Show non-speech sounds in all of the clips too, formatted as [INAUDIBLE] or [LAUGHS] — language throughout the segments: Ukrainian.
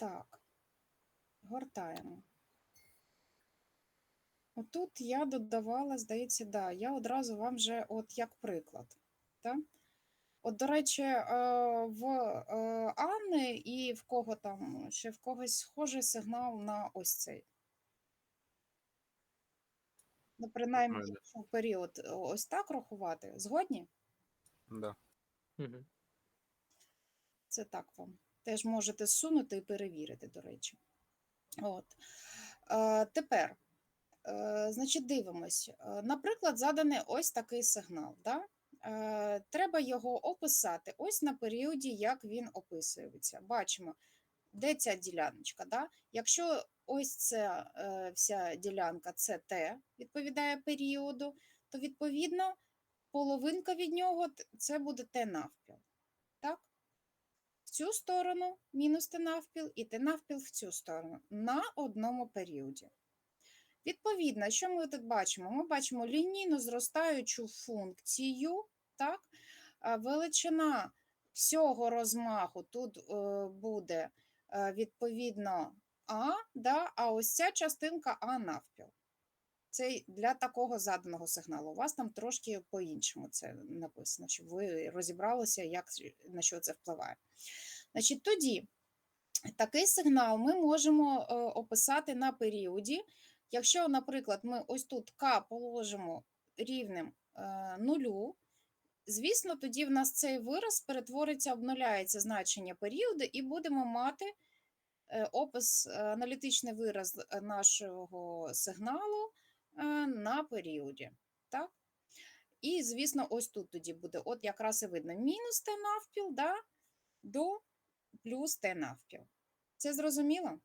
Так, гортаємо. Отут я додавала, здається, да, я одразу вам вже от як приклад. Так? От, до речі, е, в е, Анни і в кого там ще в когось схожий сигнал на ось цей. Ну, принаймні, якщо в період ось так рахувати. Згодні? Да. Угу. Це так вам. Теж можете зсунути і перевірити, до речі. От. Е, тепер, е, значить, дивимось. Е, Наприклад, заданий ось такий сигнал. Да? Треба його описати ось на періоді, як він описується. Бачимо, де ця діляночка. Да? Якщо ось ця вся ділянка це Т, відповідає періоду, то відповідно половинка від нього це буде Т навпіл. В цю сторону мінус Т навпіл і Т навпіл в цю сторону на одному періоді. Відповідно, що ми тут бачимо? Ми бачимо лінійно зростаючу функцію, так? Величина всього розмаху тут е, буде е, відповідно А, да? а ось ця частинка А навпіл. Це для такого заданого сигналу. У вас там трошки по-іншому це написано, щоб ви розібралися, як, на що це впливає. Значить, тоді такий сигнал ми можемо е, описати на періоді. Якщо, наприклад, ми ось тут К положимо рівнем е, нулю, звісно, тоді в нас цей вираз перетвориться, обнуляється значення періоду, і будемо мати е, опис, аналітичний вираз нашого сигналу на періоді. Так? І, звісно, ось тут тоді буде, от якраз і видно, мінус Т навпіл да, до плюс Т навпіл. Це зрозуміло?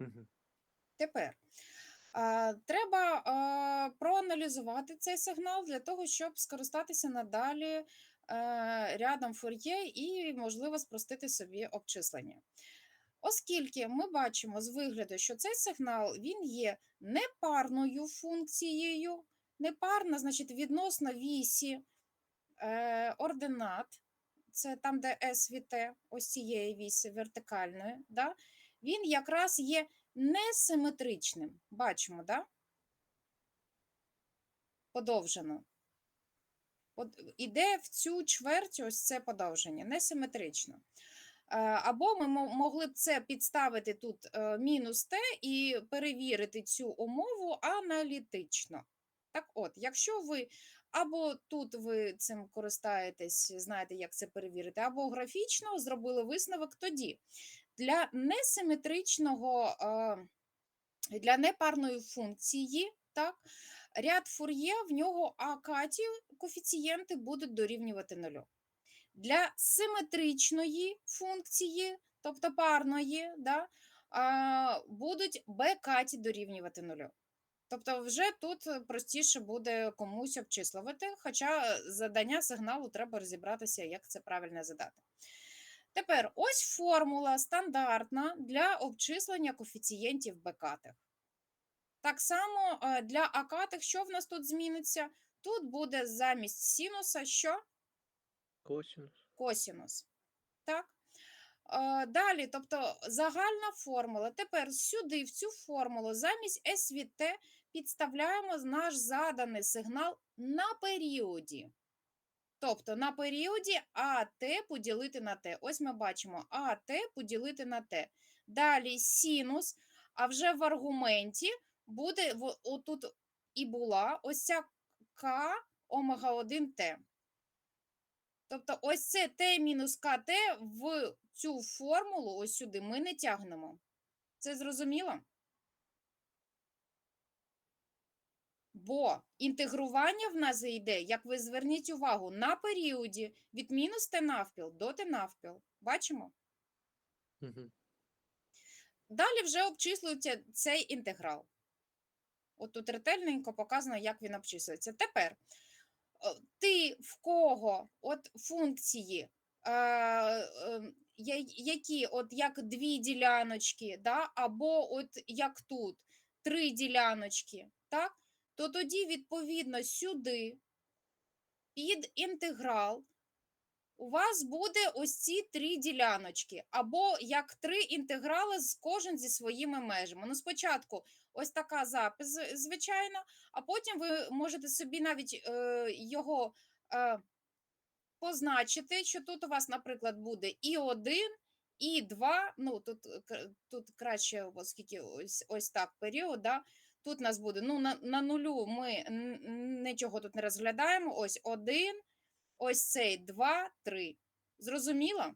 Угу. Тепер а, треба а, проаналізувати цей сигнал для того, щоб скористатися надалі е, рядом фур'є і, можливо, спростити собі обчислення. Оскільки ми бачимо з вигляду, що цей сигнал він є непарною функцією, непарна, значить, відносно вісі е, ординат, це там, де S від T, ось цієї вісі вертикальної, да? він якраз є несиметричним. Бачимо, да? Подовжено. От іде в цю чверть ось це подовження, несиметрично. Е, Або ми могли б це підставити тут е, мінус Т і перевірити цю умову аналітично. Так от, якщо ви або тут ви цим користаєтесь, знаєте, як це перевірити, або графічно зробили висновок, тоді для несиметричного, е, для непарної функції, так, ряд фур'є в нього акаті коефіцієнти будуть дорівнювати нулю. Для симетричної функції, тобто парної, да, будуть б-каті дорівнювати нулю. Тобто, вже тут простіше буде комусь обчислювати, хоча задання сигналу треба розібратися, як це правильно задати. Тепер ось формула стандартна для обчислення коефіцієнтів б-катих. Так само е, для а-катих, що в нас тут зміниться? Тут буде замість синуса що? Косинус. косінус. Так? Е, Далі, тобто загальна формула. Тепер сюди, в цю формулу, замість S від T підставляємо наш заданий сигнал на періоді. Тобто на періоді АТ поділити на Т. Ось ми бачимо АТ поділити на Т. Далі синус, а вже в аргументі буде отут і була ось ця К омега 1 Т. Тобто ось це Т мінус КТ в цю формулу, ось сюди, ми не тягнемо. Це зрозуміло? Бо інтегрування в нас йде, як ви зверніть увагу, на періоді від мінус Т навпіл до Т навпіл. Бачимо? Угу. Далі вже обчислюється цей інтеграл. От тут ретельненько показано, як він обчислюється. Тепер ти в кого? От функції, е, е, які? От як дві діляночки, да, або от як тут три діляночки, так, то тоді, відповідно, сюди під інтеграл у вас буде ось ці три діляночки, або як три інтеграли з кожен зі своїми межами. Ну, спочатку ось така запис, звичайно, а потім ви можете собі навіть е, його е, позначити, що тут у вас, наприклад, буде і 1, і 2, ну тут, тут краще, оскільки ось, ось так період, да? тут у нас буде, ну на, на нулю ми нічого тут не розглядаємо, ось 1, ось цей 2, 3. Зрозуміло?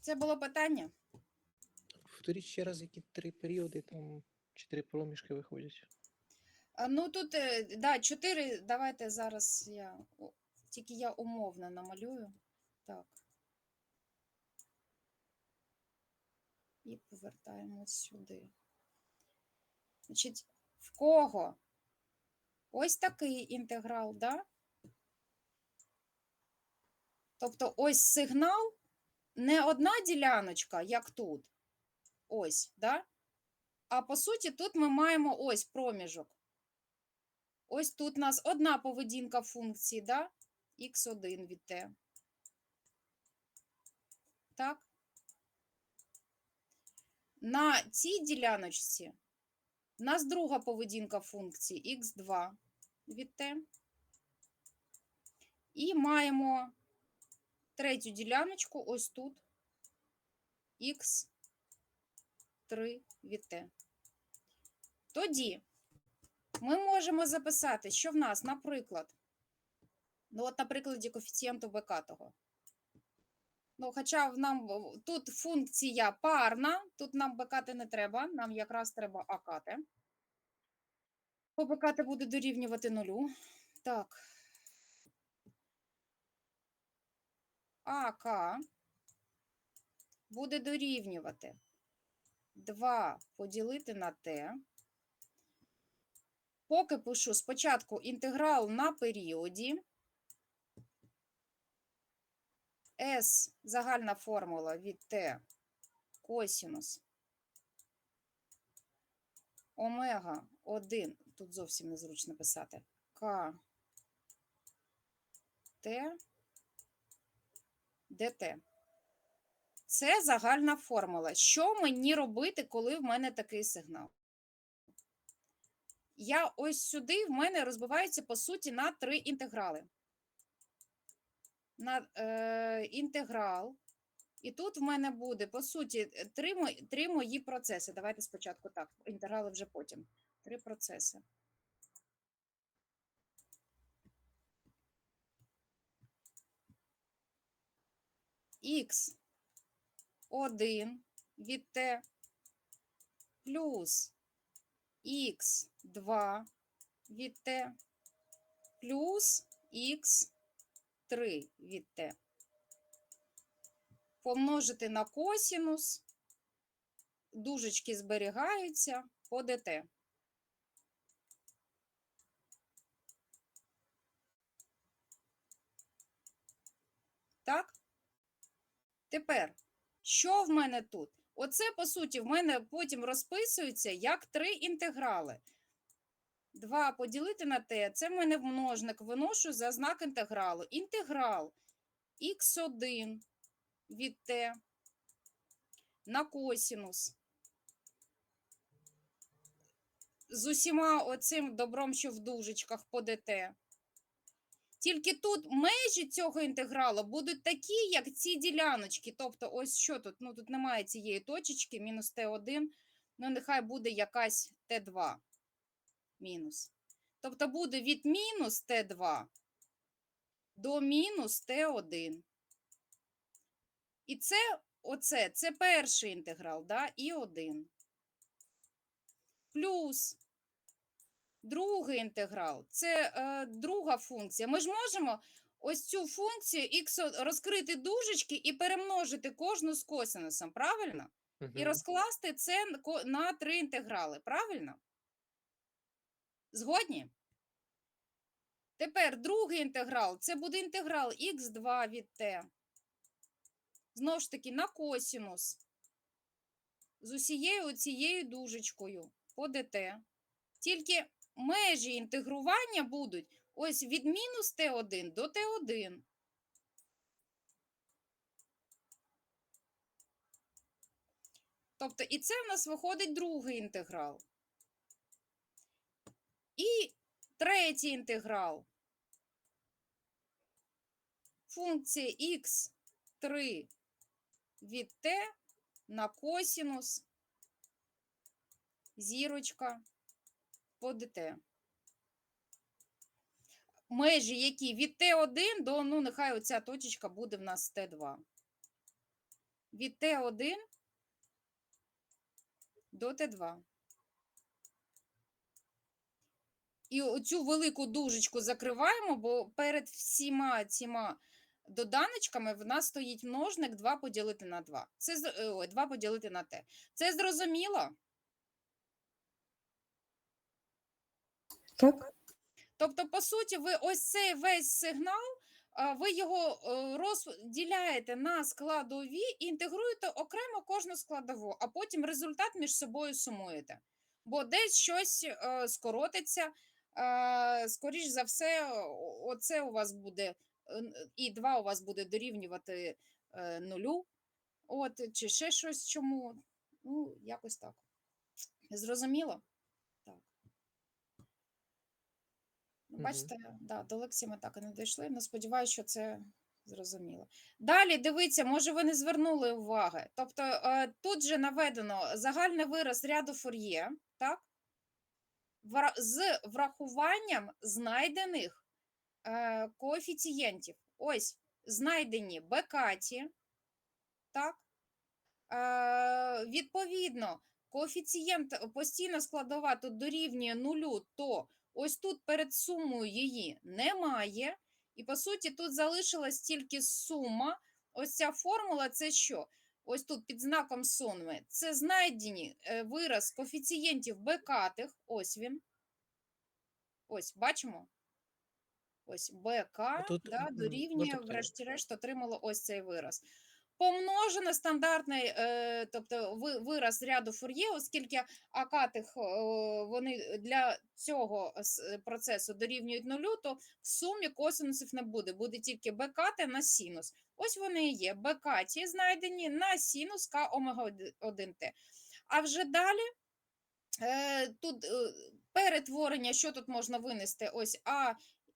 Це було питання? Повторіть ще раз, які три періоди, там чотири проміжки виходять. А, Ну тут, е, да, 4, давайте зараз я, тільки я умовно намалюю. Так. І повертаємось сюди. Значить, в кого? Ось такий інтеграл, да? Тобто ось сигнал не одна діляночка, як тут. Ось, да? А по суті, тут ми маємо ось проміжок. Ось тут у нас одна поведінка функції, да? х1 від t. Так? На цій діляночці у нас друга поведінка функції х2 від t. І маємо третю діляночку ось тут х3 від t. Тоді ми можемо записати, що в нас, наприклад, ну от на прикладі коефіцієнту бекатого. Ну, хоча нам тут функція парна, тут нам бекати не треба, нам якраз треба акати. Бо бекати буде дорівнювати нулю. Так. АК буде дорівнювати 2 поділити на t. Поки пишу спочатку інтеграл на періоді. S загальна формула від t косінус омега 1, тут зовсім незручно писати, К Т dt. Це загальна формула. Що мені робити, коли в мене такий сигнал? Я ось сюди в мене розбивається по суті на три інтеграли. На е, інтеграл. І тут в мене буде, по суті, три, мо- три мої процеси. Давайте спочатку так, інтеграли вже потім. Три процеси. Х 1 від t плюс х2 від t плюс х3 від t. Помножити на косінус, дужечки зберігаються по dt. Так? Тепер, що в мене тут? Оце, по суті, в мене потім розписується як три інтеграли. 2 поділити на t, це в мене множник, виношу за знак інтегралу. Інтеграл х1 від t на косінус. З усіма оцим добром, що в дужечках по dt. Тільки тут межі цього інтегралу будуть такі, як ці діляночки. Тобто, ось що тут? Ну, тут немає цієї точечки, мінус Т1, ну нехай буде якась Т2 мінус. Тобто буде від мінус Т2 до мінус Т1. І це, оце, це перший інтеграл, да? і 1. Плюс Другий інтеграл це е, друга функція. Ми ж можемо ось цю функцію x розкрити дужечки і перемножити кожну з косинусом, правильно? І розкласти це на три інтеграли, правильно? Згодні? Тепер другий інтеграл це буде інтеграл х2 від t знову ж таки, на косінус з усією цією дужечкою по ДТ. Тільки межі інтегрування будуть ось від мінус Т1 до Т1. Тобто, і це в нас виходить другий інтеграл. І третій інтеграл. Функція х3 від t на косінус зірочка по dt. Межі, які від t1 до, ну, нехай оця точечка буде в нас t2. Від t1 до t2. І оцю велику дужечку закриваємо, бо перед всіма цими доданочками в нас стоїть множник 2 поділити на 2. Це е, ой, 2 поділити на t. Це зрозуміло? Так, Тобто, по суті, ви ось цей весь сигнал, ви його е, розділяєте на складові і інтегруєте окремо кожну складову, а потім результат між собою сумуєте. Бо десь щось е, скоротиться, скоріш за все, оце у вас буде, е, і 2 у вас буде дорівнювати е, нулю, от, чи ще щось чому. Ну, якось так. Зрозуміло? Так. Ну. Бачите, да, до лекції ми так і не дійшли. але сподіваюся, що це зрозуміло. Далі дивіться, може, ви не звернули уваги. Тобто е, тут же наведено загальний вираз ряду фур'є, так? З врахуванням знайдених е, коефіцієнтів. Ось знайдені бекаті, так? Е, відповідно, коефіцієнт постійна складова тут дорівнює нулю, то ось тут перед сумою її немає. І по суті, тут залишилась тільки сума. Ось ця формула це що? Ось тут під знаком сонми. Це знайдені е, вираз коефіцієнтів бекатих. Ось він. Ось, бачимо? Ось БК тут, да, дорівнює, врешті-решт, отримало ось цей вираз. Помножено стандартний, е, тобто вираз ряду фур'є, оскільки акатих е, вони для цього процесу дорівнюють нулю, то в сумі косинусів не буде, буде тільки бекати на синус. Ось вони і є. Бекаті знайдені на синус К омега 1Т. А вже далі е, тут е, перетворення, що тут можна винести? Ось А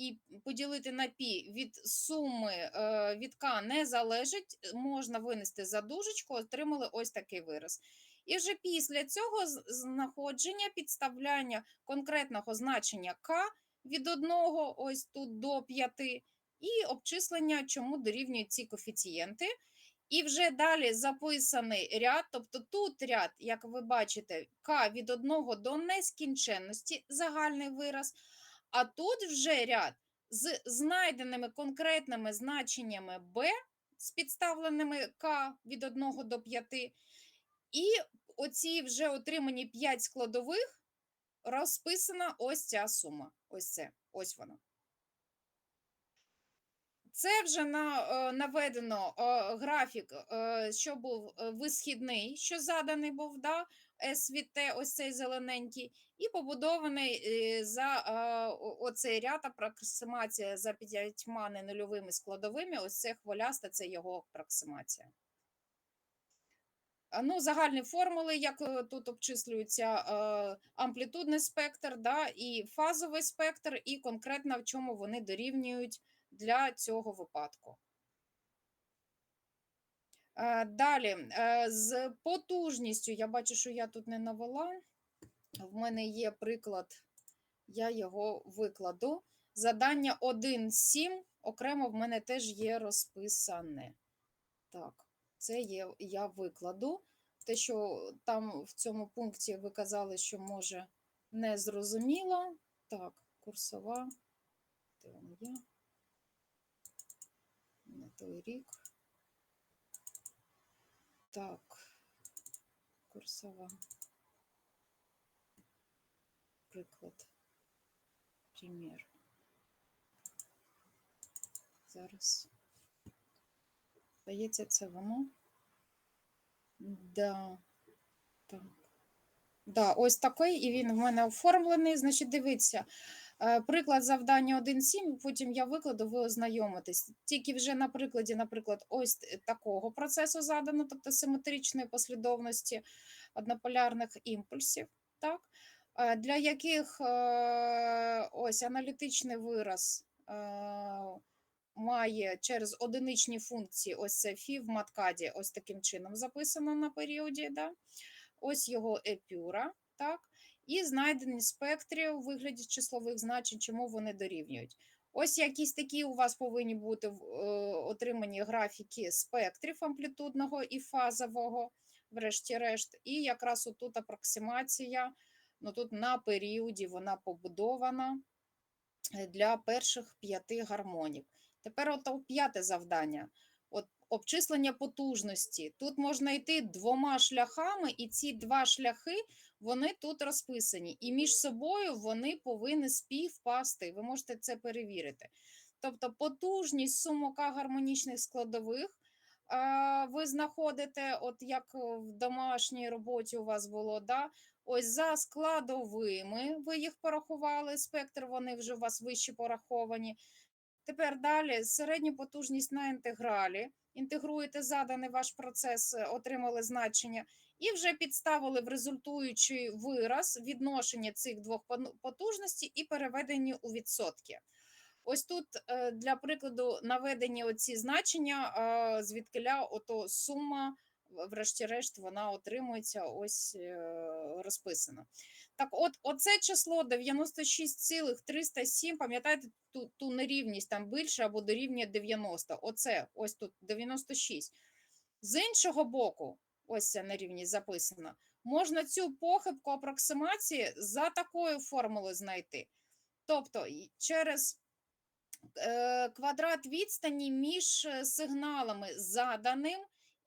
і поділити на пі від суми е, від К не залежить, можна винести за дужечку, отримали ось такий вираз. І вже після цього знаходження підставляння конкретного значення К від 1 ось тут до 5, і обчислення, чому дорівнюють ці коефіцієнти. І вже далі записаний ряд, тобто тут ряд, як ви бачите, К від 1 до нескінченності, загальний вираз, а тут вже ряд з знайденими конкретними значеннями b з підставленими k від 1 до 5, і оці вже отримані 5 складових розписана ось ця сума. Ось це, ось вона. Це вже е, наведено е, графік, е, що був висхідний, що заданий був, да, S ось цей зелененький, і побудований е, за е, оцей ряд апроксимація за п'ятьма ненульовими складовими. Ось це хвиляста, це його апроксимація. Ну, загальні формули, як е, тут обчислюється е, амплітудний спектр, да, і фазовий спектр, і конкретно в чому вони дорівнюють для цього випадку. Е, Далі, е, з потужністю, я бачу, що я тут не навела. В мене є приклад, я його викладу. Задання 1.7 окремо в мене теж є розписане. Так, це є, я викладу. Те, що там в цьому пункті ви казали, що може не зрозуміло. Так, курсова. Де є? Не той рік. Так, курсова. Приклад. Примір. Зараз. Здається, це воно. Да. Так. Да, ось такий, і він в мене оформлений. Значить, дивіться, приклад завдання 1.7, потім я викладу, ви ознайомитесь. Тільки вже на прикладі, наприклад, ось такого процесу задано, тобто симетричної послідовності однополярних імпульсів, так? е, для яких е, ось аналітичний вираз е, має через одиничні функції, ось це фі в маткаді, ось таким чином записано на періоді. Да? Ось його епюра, так? І знайдені спектри у вигляді числових значень, чому вони дорівнюють. Ось якісь такі у вас повинні бути е, отримані графіки спектрів амплітудного і фазового, врешті-решт. І якраз отут апроксимація, ну тут на періоді вона побудована е, для перших п'яти гармонів. Тепер от п'яте завдання. Обчислення потужності. Тут можна йти двома шляхами, і ці два шляхи вони тут розписані. І між собою вони повинні співпасти. Ви можете це перевірити. Тобто потужність сумока гармонічних складових ви знаходите, от як в домашній роботі у вас було, да? ось за складовими ви їх порахували, спектр вони вже у вас вище пораховані. Тепер далі середню потужність на інтегралі. Інтегруєте заданий ваш процес, е, отримали значення, і вже підставили в результуючий вираз відношення цих двох потужностей і переведені у відсотки. Ось тут е, для прикладу наведені оці значення, звідкиля ото сума, врешті-решт, вона отримується ось е, розписана. Так, от оце число 96,307, пам'ятаєте ту, ту нерівність там більше або дорівнює 90. Оце ось тут 96. З іншого боку, ось ця нерівність записана. Можна цю похибку апроксимації за такою формулою знайти. Тобто через е, квадрат відстані між е, сигналами заданим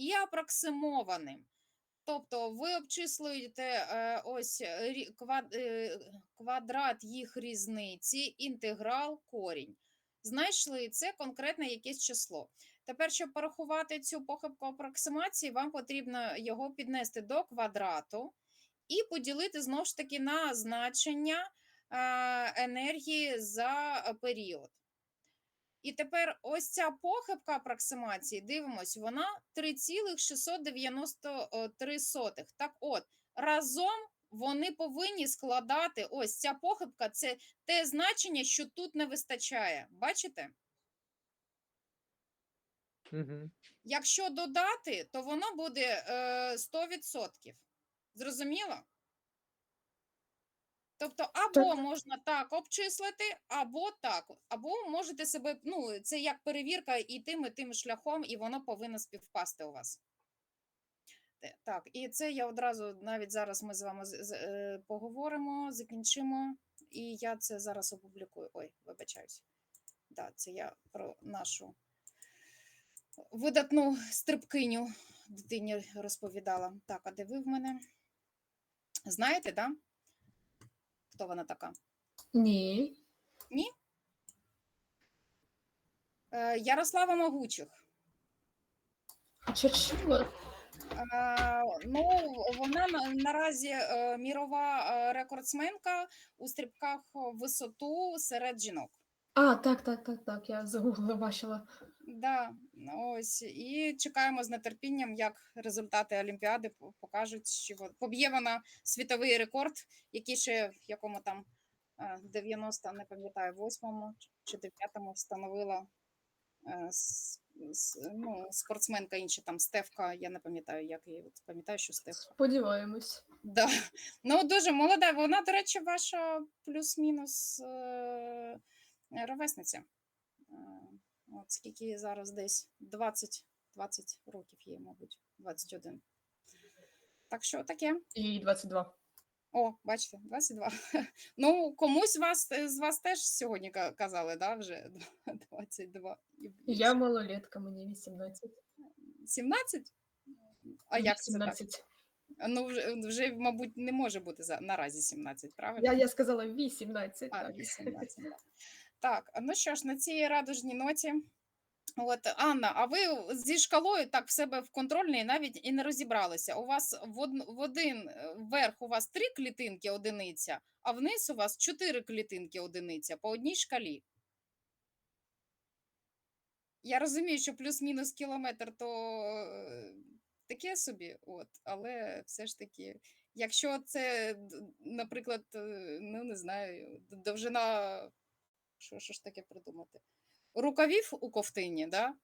і апроксимованим. Тобто ви обчислюєте е, ось квад- е, квадрат їх різниці, інтеграл, корінь. Знайшли це конкретне якесь число. Тепер, щоб порахувати цю похибку апроксимації, вам потрібно його піднести до квадрату і поділити знову ж таки на значення е, енергії за е, період. І тепер ось ця похибка апроксимації, дивимось, вона 3,693. Так от, разом вони повинні складати, ось ця похибка це те значення, що тут не вистачає. Бачите? Угу. Якщо додати, то воно буде е, 100%. Зрозуміло? Тобто, або можна так обчислити, або так, або можете себе, ну, це як перевірка і тим, і тим шляхом, і воно повинно співпасти у вас. Так, і це я одразу навіть зараз ми з вами е, поговоримо, закінчимо, і я це зараз опублікую. Ой, вибачаюсь. Да, це я про нашу видатну стрибкиню дитині розповідала. Так, а де ви в мене? Знаєте, да? Хто вона така? Ні. Е, Ярослава Могучих. Хоча чула. Е, Ну, вона наразі е, мірова е, рекордсменка у стрибках в висоту серед жінок. А, так, так, так, так. Я загуглила, бачила. Да, ось і чекаємо з нетерпінням, як результати Олімпіади покажуть, що поб'є вона світовий рекорд, який ще в якому там е, 90, не пам'ятаю, 8-му чи 9-му встановила е, ну, спортсменка інша там Стевка, я не пам'ятаю, як її от пам'ятаю, що Стевка. Сподіваємось. Да. Ну, дуже молода. Вона, до речі, ваша плюс-мінус е, ровесниця. От скільки їй зараз десь 20, 20 років їй, мабуть, 21. Так що таке. І 22. О, бачите, 22. [LAUGHS] Ну, комусь вас, з вас теж сьогодні казали, да, вже [LAUGHS] 22. І Я малолетка, мені 18. 17? А як це так? Ну, вже, вже, мабуть, не може бути за, наразі 17, правильно? Я, я сказала 18. А, так. 18, да. Так, ну що ж, на цій радужній ноті От, Анна, а ви зі шкалою так в себе в контрольній навіть і не розібралися. У вас в, од... в один е, верх у вас три клітинки одиниця, а вниз у вас чотири клітинки одиниця по одній шкалі. Я розумію, що плюс-мінус кілометр то е, таке собі, от, але все ж таки, якщо це, наприклад, е, ну не знаю, довжина, що, що ж таке придумати? Рукавів у ковтині, да?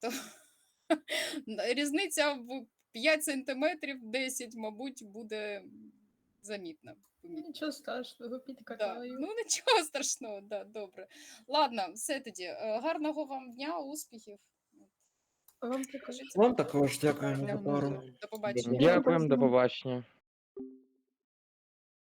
то [LAUGHS] різниця в 5 сантиметрів 10, мабуть, буде замітна. помітна. Нічого страшного, Да. підкатаю. Ну нічого страшного, да, добре. Ладно, все тоді. е, Гарного вам дня, успіхів. Вам також. Вам також дякуємо за Дякую. пару. До побачення. Дякуємо, до побачення.